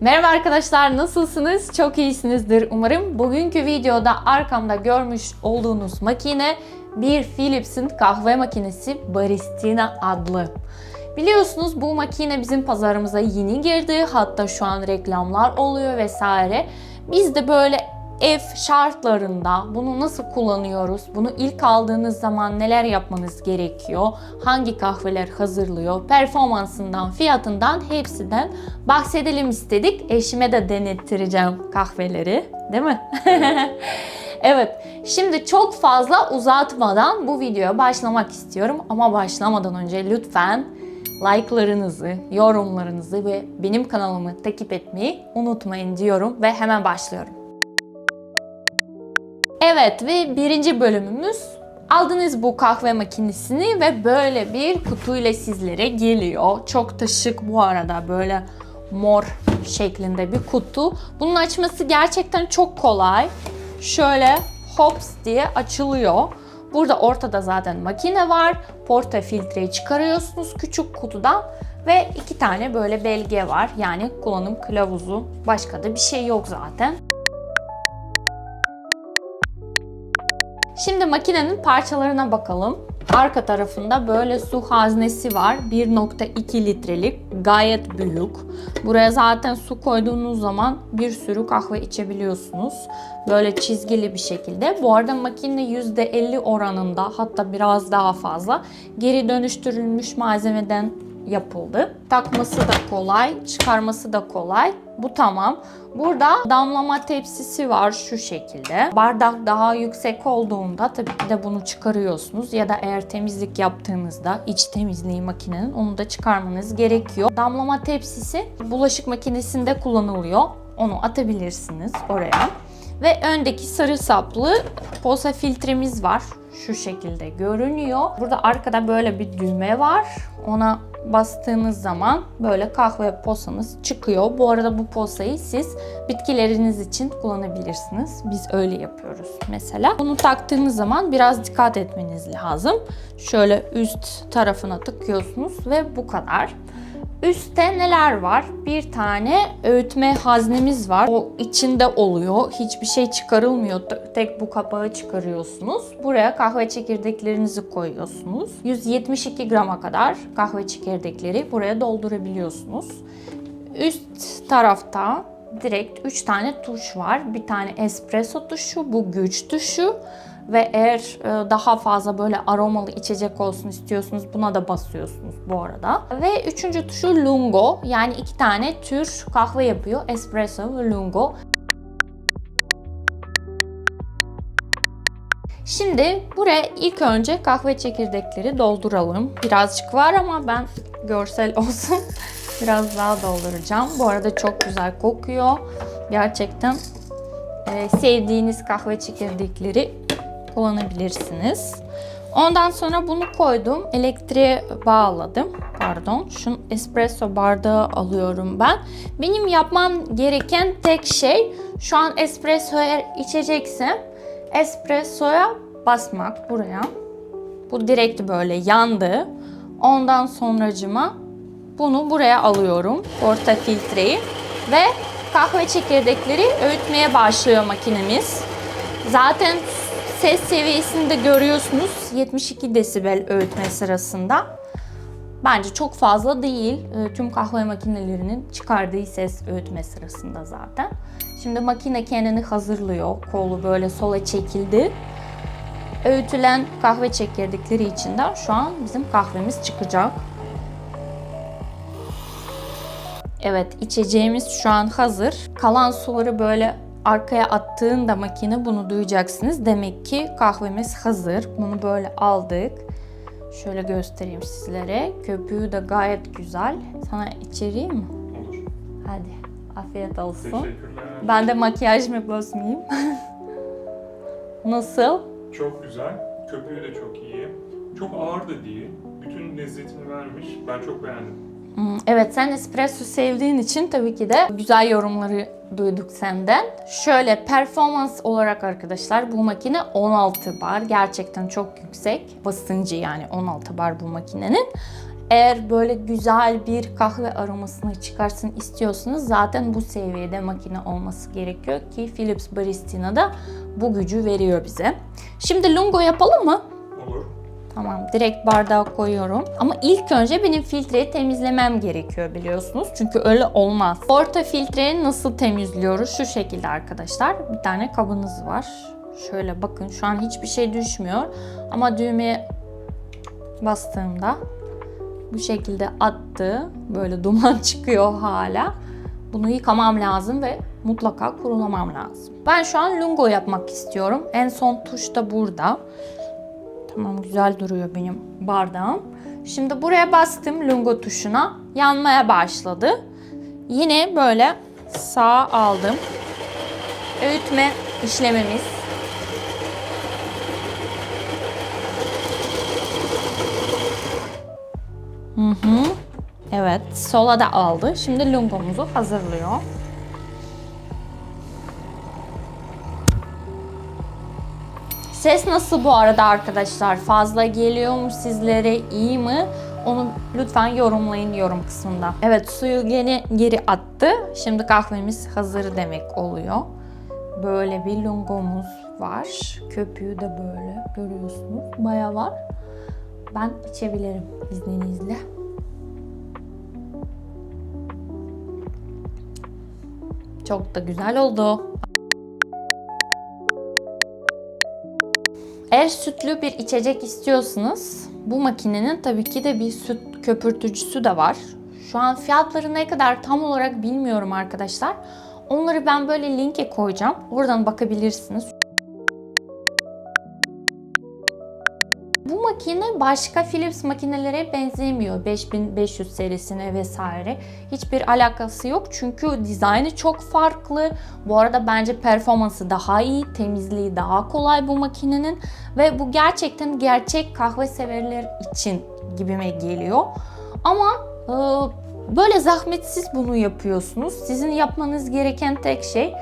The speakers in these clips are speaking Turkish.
Merhaba arkadaşlar nasılsınız? Çok iyisinizdir umarım. Bugünkü videoda arkamda görmüş olduğunuz makine bir Philips'in kahve makinesi Baristina adlı. Biliyorsunuz bu makine bizim pazarımıza yeni girdi. Hatta şu an reklamlar oluyor vesaire. Biz de böyle ev şartlarında bunu nasıl kullanıyoruz? Bunu ilk aldığınız zaman neler yapmanız gerekiyor? Hangi kahveler hazırlıyor? Performansından, fiyatından hepsinden bahsedelim istedik. Eşime de denettireceğim kahveleri, değil mi? evet. Şimdi çok fazla uzatmadan bu videoya başlamak istiyorum ama başlamadan önce lütfen like'larınızı, yorumlarınızı ve benim kanalımı takip etmeyi unutmayın diyorum ve hemen başlıyorum. Evet ve birinci bölümümüz aldınız bu kahve makinesini ve böyle bir kutuyla sizlere geliyor. Çok da şık bu arada böyle mor şeklinde bir kutu. Bunun açması gerçekten çok kolay. Şöyle hops diye açılıyor. Burada ortada zaten makine var. Porta filtreyi çıkarıyorsunuz küçük kutudan ve iki tane böyle belge var. Yani kullanım kılavuzu. Başka da bir şey yok zaten. Şimdi makinenin parçalarına bakalım. Arka tarafında böyle su haznesi var. 1.2 litrelik. Gayet büyük. Buraya zaten su koyduğunuz zaman bir sürü kahve içebiliyorsunuz. Böyle çizgili bir şekilde. Bu arada makine %50 oranında hatta biraz daha fazla geri dönüştürülmüş malzemeden yapıldı. Takması da kolay, çıkarması da kolay. Bu tamam. Burada damlama tepsisi var şu şekilde. Bardak daha yüksek olduğunda tabii ki de bunu çıkarıyorsunuz ya da eğer temizlik yaptığınızda iç temizliği makinenin onu da çıkarmanız gerekiyor. Damlama tepsisi bulaşık makinesinde kullanılıyor. Onu atabilirsiniz oraya. Ve öndeki sarı saplı posa filtremiz var. Şu şekilde görünüyor. Burada arkada böyle bir düğme var. Ona bastığınız zaman böyle kahve posanız çıkıyor. Bu arada bu posayı siz bitkileriniz için kullanabilirsiniz. Biz öyle yapıyoruz mesela. Bunu taktığınız zaman biraz dikkat etmeniz lazım. Şöyle üst tarafına tıkıyorsunuz ve bu kadar. Üstte neler var? Bir tane öğütme haznemiz var. O içinde oluyor. Hiçbir şey çıkarılmıyor. Tek bu kapağı çıkarıyorsunuz. Buraya kahve çekirdeklerinizi koyuyorsunuz. 172 grama kadar kahve çekirdekleri buraya doldurabiliyorsunuz. Üst tarafta direkt 3 tane tuş var. Bir tane espresso tuşu, bu güç tuşu ve eğer e, daha fazla böyle aromalı içecek olsun istiyorsunuz buna da basıyorsunuz bu arada. Ve üçüncü tuşu lungo yani iki tane tür kahve yapıyor espresso ve lungo. Şimdi buraya ilk önce kahve çekirdekleri dolduralım. Birazcık var ama ben görsel olsun biraz daha dolduracağım. Bu arada çok güzel kokuyor. Gerçekten e, sevdiğiniz kahve çekirdekleri kullanabilirsiniz. Ondan sonra bunu koydum. Elektriğe bağladım. Pardon. Şu espresso bardağı alıyorum ben. Benim yapmam gereken tek şey şu an espresso eğer içeceksem espressoya basmak buraya. Bu direkt böyle yandı. Ondan sonracıma bunu buraya alıyorum. Porta filtreyi ve kahve çekirdekleri öğütmeye başlıyor makinemiz. Zaten ses seviyesini de görüyorsunuz. 72 desibel öğütme sırasında. Bence çok fazla değil. E, Tüm kahve makinelerinin çıkardığı ses öğütme sırasında zaten. Şimdi makine kendini hazırlıyor. Kolu böyle sola çekildi. Öğütülen kahve çekirdekleri içinden şu an bizim kahvemiz çıkacak. Evet, içeceğimiz şu an hazır. Kalan suları böyle arkaya attığında makine bunu duyacaksınız. Demek ki kahvemiz hazır. Bunu böyle aldık. Şöyle göstereyim sizlere. Köpüğü de gayet güzel. Sana içireyim mi? Olur. Hadi. Afiyet olsun. Teşekkürler. Ben de makyajımı bozmayayım. Nasıl? Çok güzel. Köpüğü de çok iyi. Çok ağır da değil. Bütün lezzetini vermiş. Ben çok beğendim. Evet sen espresso sevdiğin için tabii ki de güzel yorumları duyduk senden. Şöyle performans olarak arkadaşlar bu makine 16 bar. Gerçekten çok yüksek basıncı yani 16 bar bu makinenin. Eğer böyle güzel bir kahve aromasını çıkarsın istiyorsanız zaten bu seviyede makine olması gerekiyor ki Philips Baristina da bu gücü veriyor bize. Şimdi lungo yapalım mı? Olur. Tamam direkt bardağa koyuyorum. Ama ilk önce benim filtreyi temizlemem gerekiyor biliyorsunuz. Çünkü öyle olmaz. Orta filtreyi nasıl temizliyoruz? Şu şekilde arkadaşlar. Bir tane kabınız var. Şöyle bakın şu an hiçbir şey düşmüyor. Ama düğmeye bastığımda bu şekilde attı. Böyle duman çıkıyor hala. Bunu yıkamam lazım ve mutlaka kurulamam lazım. Ben şu an lungo yapmak istiyorum. En son tuş da burada. Tamam güzel duruyor benim bardağım. Şimdi buraya bastım lungo tuşuna. Yanmaya başladı. Yine böyle sağ aldım. Öğütme işlememiz. Hı hı. Evet, sola da aldı. Şimdi lungomuzu hazırlıyor. Ses nasıl bu arada arkadaşlar? Fazla geliyor mu sizlere? iyi mi? Onu lütfen yorumlayın yorum kısmında. Evet suyu geri, geri attı. Şimdi kahvemiz hazır demek oluyor. Böyle bir lungomuz var. Köpüğü de böyle görüyorsunuz. Baya var. Ben içebilirim izninizle. Çok da güzel oldu. Eğer sütlü bir içecek istiyorsanız bu makinenin tabii ki de bir süt köpürtücüsü de var. Şu an fiyatları ne kadar tam olarak bilmiyorum arkadaşlar. Onları ben böyle linke koyacağım. Oradan bakabilirsiniz. Makine başka Philips makinelere benzemiyor. 5500 serisine vesaire. Hiçbir alakası yok çünkü dizaynı çok farklı. Bu arada bence performansı daha iyi, temizliği daha kolay bu makinenin ve bu gerçekten gerçek kahve severler için gibime geliyor. Ama e, böyle zahmetsiz bunu yapıyorsunuz. Sizin yapmanız gereken tek şey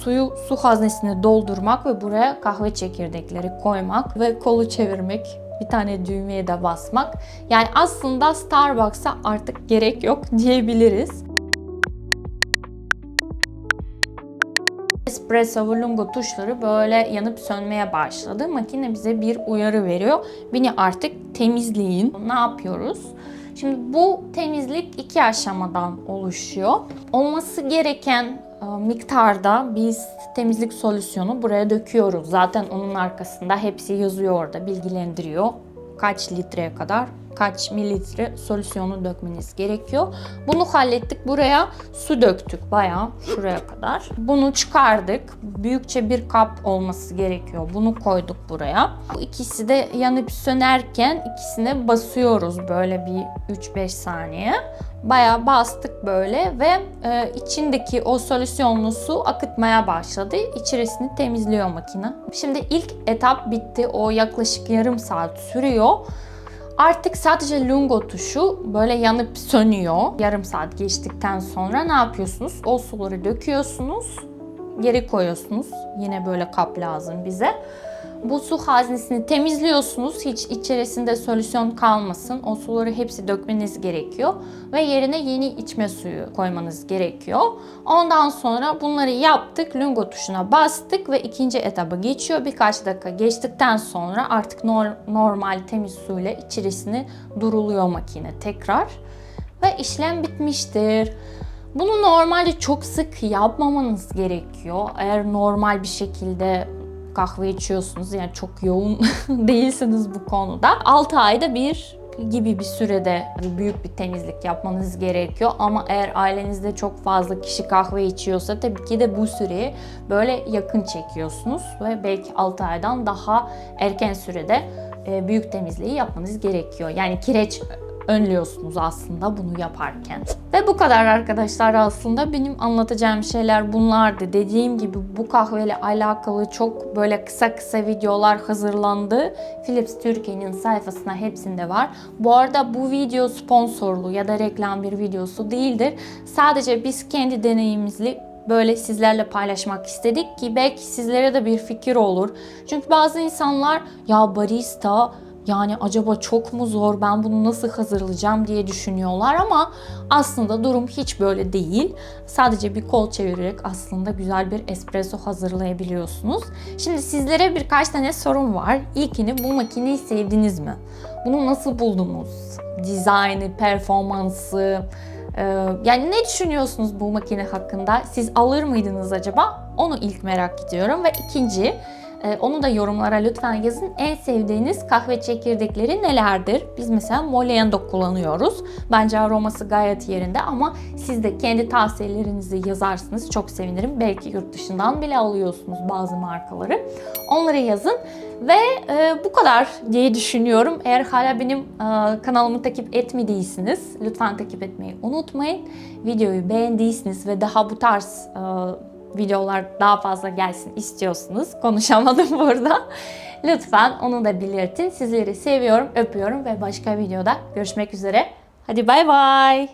suyu su haznesine doldurmak ve buraya kahve çekirdekleri koymak ve kolu çevirmek. Bir tane düğmeye de basmak. Yani aslında Starbucks'a artık gerek yok diyebiliriz. Espresso ve lungo tuşları böyle yanıp sönmeye başladı. Makine bize bir uyarı veriyor. Beni artık temizleyin. Ne yapıyoruz? Şimdi bu temizlik iki aşamadan oluşuyor. Olması gereken miktarda biz temizlik solüsyonu buraya döküyoruz. Zaten onun arkasında hepsi yazıyor orada, bilgilendiriyor. Kaç litreye kadar, kaç mililitre solüsyonu dökmeniz gerekiyor. Bunu hallettik. Buraya su döktük bayağı şuraya kadar. Bunu çıkardık. Büyükçe bir kap olması gerekiyor. Bunu koyduk buraya. Bu ikisi de yanıp sönerken ikisine basıyoruz böyle bir 3-5 saniye. Bayağı bastık böyle ve e, içindeki o solüsyonlu su akıtmaya başladı. İçerisini temizliyor makine. Şimdi ilk etap bitti. O yaklaşık yarım saat sürüyor. Artık sadece lungo tuşu böyle yanıp sönüyor. Yarım saat geçtikten sonra ne yapıyorsunuz? O suları döküyorsunuz. Geri koyuyorsunuz. Yine böyle kap lazım bize. Bu su haznesini temizliyorsunuz. Hiç içerisinde solüsyon kalmasın. O suları hepsi dökmeniz gerekiyor. Ve yerine yeni içme suyu koymanız gerekiyor. Ondan sonra bunları yaptık. Lungo tuşuna bastık ve ikinci etaba geçiyor. Birkaç dakika geçtikten sonra artık nor- normal temiz suyla içerisini duruluyor makine tekrar. Ve işlem bitmiştir. Bunu normalde çok sık yapmamanız gerekiyor. Eğer normal bir şekilde kahve içiyorsunuz yani çok yoğun değilsiniz bu konuda. 6 ayda bir gibi bir sürede büyük bir temizlik yapmanız gerekiyor. Ama eğer ailenizde çok fazla kişi kahve içiyorsa tabii ki de bu süreyi böyle yakın çekiyorsunuz ve belki 6 aydan daha erken sürede e, büyük temizliği yapmanız gerekiyor. Yani kireç önlüyorsunuz aslında bunu yaparken. Ve bu kadar arkadaşlar aslında benim anlatacağım şeyler bunlardı. Dediğim gibi bu kahveyle alakalı çok böyle kısa kısa videolar hazırlandı. Philips Türkiye'nin sayfasına hepsinde var. Bu arada bu video sponsorlu ya da reklam bir videosu değildir. Sadece biz kendi deneyimimizi böyle sizlerle paylaşmak istedik ki belki sizlere de bir fikir olur. Çünkü bazı insanlar ya barista yani acaba çok mu zor ben bunu nasıl hazırlayacağım diye düşünüyorlar ama aslında durum hiç böyle değil. Sadece bir kol çevirerek aslında güzel bir espresso hazırlayabiliyorsunuz. Şimdi sizlere birkaç tane sorum var. İlkini bu makineyi sevdiniz mi? Bunu nasıl buldunuz? Dizaynı, performansı, ee, yani ne düşünüyorsunuz bu makine hakkında? Siz alır mıydınız acaba? Onu ilk merak ediyorum. Ve ikinci, e, onu da yorumlara lütfen yazın. En sevdiğiniz kahve çekirdekleri nelerdir? Biz mesela Moliendo kullanıyoruz. Bence aroması gayet yerinde ama siz de kendi tavsiyelerinizi yazarsınız. Çok sevinirim. Belki yurt dışından bile alıyorsunuz bazı markaları. Onları yazın. Ve e, bu kadar diye düşünüyorum. Eğer hala benim e, kanalımı takip etmediyseniz lütfen takip etmeyi unutmayın. Videoyu beğendiyseniz ve daha bu tarz e, videolar daha fazla gelsin istiyorsunuz. Konuşamadım burada. Lütfen onu da belirtin. Sizleri seviyorum, öpüyorum ve başka videoda görüşmek üzere. Hadi bay bay.